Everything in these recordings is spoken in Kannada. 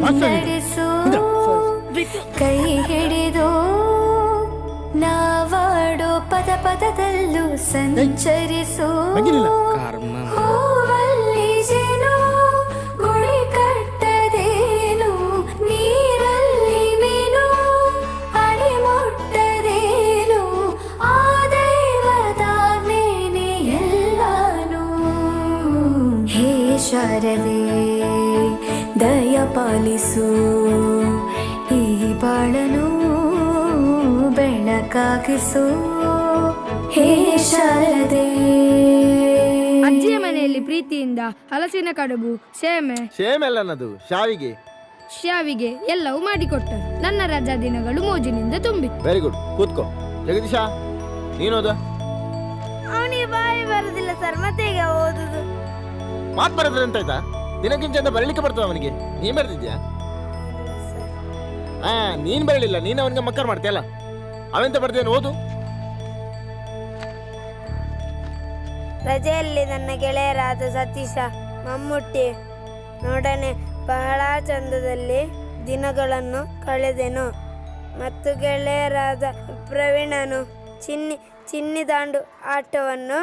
ಮುನ್ನಡೆಸು ಕೈ ಹಿಡಿದು ನಾವಾಡೋ ಪದ ಪದದಲ್ಲೂ ಸಂಚರಿಸು. ಹೂವಲ್ಲಿ ಜೇನು ಗುಳಿ ಕಟ್ಟದೇನು ನೀರಲ್ಲಿ ಮೀನು ಅಡಿ ಮುಟ್ಟದೇನು ಆ ದೈವದಾಜ್ಞೆನೇ ಎಲ್ಲಾನು ಹೇ ಶಾರದೆ. ದಯ ಪಾಲಿಸು ಈ ಬಾಳನು ಬೆಳಕಾಗಿಸು. ಹೇ ಶಾರದೆ. ಅಜ್ಜಿಯ ಮನೆಯಲ್ಲಿ ಪ್ರೀತಿಯಿಂದ ಹಲಸಿನ ಕಡುಬು ಸೇಮೆ ಸೇಮೆಲ್ಲನದು ಶಾವಿಗೆ. ಶಾವಿಗೆ ಎಲ್ಲವೂ ಮಾಡಿಕೊಟ್ಟರು. ನನ್ನ ರಜಾ ದಿನಗಳು ಮೋಜಿನಿಂದ ತುಂಬಿ ವೆರಿ ಗುಡ್ ಕೂತ್ಕೋ. ಜಗದೀಶ ನೀನೋದ ಅವನಿಗೆ ಬಾಯಿ ಬರುದಿಲ್ಲ ಸರ್ ಮತ್ತೆ ಈಗ ಓದುದು? ಮಾತು ಬರದ್ರೆ ಅಂತ ಆಯ್ತಾ? ದಿನಕ್ಕಿಂತ ಚಂದ ಬರಲಿಕ್ಕೆ ಬರ್ತದ ಅವನಿಗೆ. ನೀನ್ ಬರ್ತಿದ್ಯಾ ಹಾ, ನೀನ್ ಬರಲಿಲ್ಲ. ನೀನ್ ಅವನಿಗೆ ಮಕ್ಕರ್ ಮಾಡ್ತೀಯಲ್ಲ ಅವೆಂತ ಬರ್ತೀಯ ಓದು. ರಜೆಯಲ್ಲಿ ನನ್ನ ಗೆಳೆಯರಾದ ಸತೀಶ ಮಮ್ಮೂಟಿ ನೋಡನೆ ಬಹಳ ಚಂದದಲ್ಲಿ ದಿನಗಳನ್ನು ಕಳೆದೆನು. ಮತ್ತು ಗೆಳೆಯರಾದ ಪ್ರವೀಣನು ಚಿನ್ನಿ ಚಿನ್ನಿ ದಾಂಡು ಆಟವನ್ನು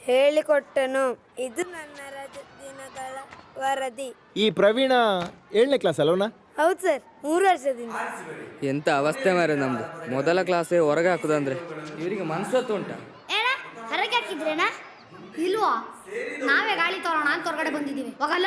ಹೇಳಿಕೊಟ್ಟನು. ಇದು ನನ್ನ ವರದಿ. ಈ ಪ್ರವೀಣ ಏಳನೇ ಕ್ಲಾಸ್ ಅಲ್ವನ ಹೌದು ಸರ್ ಮೂರು ವರ್ಷದಿಂದ. ಎಂತ ಅವಸ್ಥೆ ಮಾರೆ ನಮ್ದು. ಮೊದಲ ಕ್ಲಾಸೇ ಹೊರಗೆ ಹಾಕುದಂದ್ರೆ. ಇವರಿಗೆ ಮನ್ಸತ್ತು ಉಂಟಾ. ಏನ ಹೊರಗೆ ಹಾಕಿದ್ರೇನಾ? ಇಲ್ವಾ? ನಾವೇ ಗಾಳಿ ತೋರೋಣ ಅಂತ ಹೊರಗಡೆ ಬಂದಿದ್ದೀವಿ. ಹೋಗಲ್ಲ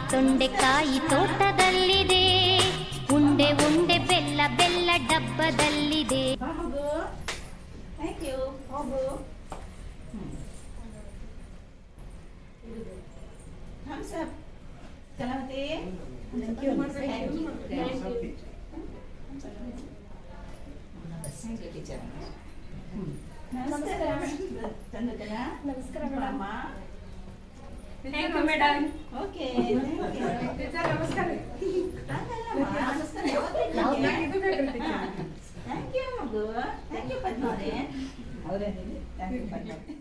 ತೊಂಡೆಕಾಯಿ ತೋಟದಲ್ಲಿದೆ ಉಂಡೆ ಉಂಡೆ ಬೆಲ್ಲ ಬೆಲ್ಲ ಡಬ್ಬದಲ್ಲಿದೆ ಥ್ಯಾಂಕ್ ಯು ಮಗು ಥ್ಯಾಂಕ್ ಯು ಪದ್ಮಾವತಿ ಅವರೇ ಥ್ಯಾಂಕ್ ಯು ಪದ್ಮಾವತಿ